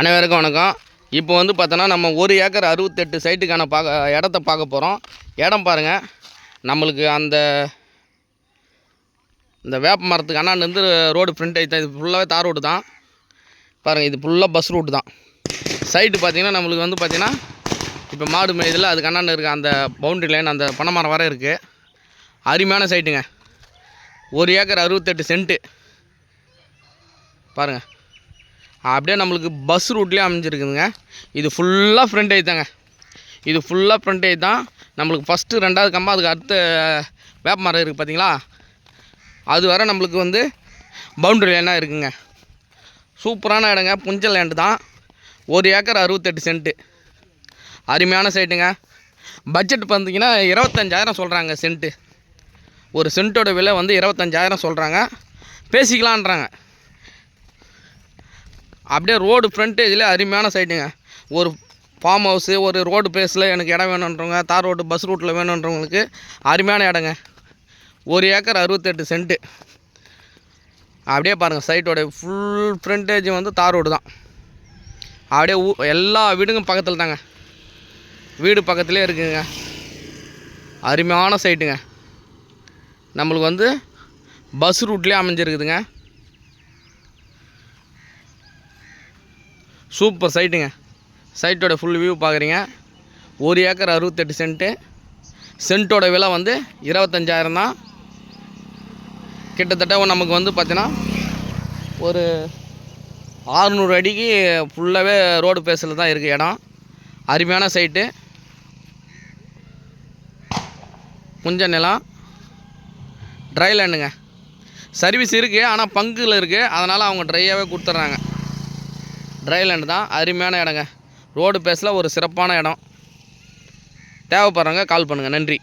அனைவருக்கும் வணக்கம். இப்போ வந்து பார்த்தோன்னா நம்ம ஒரு ஏக்கர் அறுபத்தெட்டு சைட்டுக்கான பார்க்க இடத்த பார்க்க போகிறோம் இடம் பாருங்கள் நம்மளுக்கு அந்த இந்த வேப்ப மரத்துக்கு அண்ணாண்டு ரோடு ஃப்ரண்ட் ஐத்த இது ஃபுல்லாகவே தார் ரோடு தான். பாருங்கள் இது ஃபுல்லாக பஸ் ரூட் தான். சைட்டு பார்த்திங்கன்னா நம்மளுக்கு வந்து பார்த்தீங்கன்னா இப்போ மாடு மேய்தல அதுக்கு அண்ணாண்டு இருக்க அந்த பவுண்ட்ரி லைன் அந்த பனைமரம் வர இருக்குது அருமையான சைட்டுங்க ஒரு ஏக்கர் அறுபத்தெட்டு சென்ட்டு. பாருங்கள் அப்படியே நம்மளுக்கு பஸ் ரூட்லேயே அமைஞ்சிருக்குதுங்க. இது ஃபுல்லாக ஃப்ரண்ட் தாங்க. இது ஃபுல்லாக ஃப்ரண்ட் தான். நம்மளுக்கு ஃபஸ்ட்டு ரெண்டாவது கம்பம் அதுக்கு அடுத்த வேப்ப மரம் இருக்குது பார்த்தீங்களா அது வர நம்மளுக்கு வந்து பவுண்டரி லைனாக இருக்குங்க. சூப்பரான இடங்க. புஞ்ச லேண்டு தான். ஒரு ஏக்கர் அறுபத்தெட்டு சென்ட்டு அருமையான சைட்டுங்க பட்ஜெட் பார்த்தீங்கன்னா இருபத்தஞ்சாயிரம் சொல்கிறாங்க சென்ட்டு ஒரு சென்ட்டோட விலை வந்து இருபத்தஞ்சாயிரம் சொல்கிறாங்க பேசிக்கலான்றாங்க அப்படியே ரோடு ஃப்ரண்டேஜில் அருமையான சைட்டுங்க ஒரு ஃபார்ம் ஹவுஸு ஒரு ரோடு பேஸில் எனக்கு இடம் வேணுன்றவங்க தார் ரோடு பஸ் ரூட்டில் வேணுன்றவங்களுக்கு அருமையான இடங்க. ஒரு ஏக்கர் அறுபத்தெட்டு சென்ட்டு அப்படியே பாருங்கள் சைட்டோட ஃபுல் ஃப்ரண்டேஜ் வந்து தார் ரோடு தான். அப்படியே ஊ எல்லா வீடுங்க பக்கத்தில் தாங்க. வீடு பக்கத்துலேயே இருக்குதுங்க அருமையான சைட்டுங்க நம்மளுக்கு வந்து பஸ் ரூட்லேயே அமைஞ்சிருக்குதுங்க. சூப்பர் சைட்டுங்க. சைட்டோட ஃபுல் வியூ பார்க்குறீங்க ஒரு ஏக்கர் அறுபத்தெட்டு சென்ட்டு சென்ட்டோட விலை வந்து இருபத்தஞ்சாயிரம் தான். கிட்டத்தட்ட நமக்கு வந்து பார்த்தீங்கன்னா ஒரு ஆறுநூறு அடிக்கு ஃபுல்லாகவே ரோடு பேஸில் தான் இருக்குது இடம். அருமையான சைட்டு. முஞ்ச நிலம். ட்ரை லேண்டுங்க சர்வீஸ் இருக்குது ஆனால் பங்குல இருக்குது அதனால் அவங்க ட்ரையாகவே கொடுத்துட்றாங்க. ட்ரைலேண்ட் தான். அருமையான இடங்க. ரோடு பேஸில் ஒரு சிறப்பான இடம். தேவைப்படுறவங்க கால் பண்ணுங்கள் நன்றி.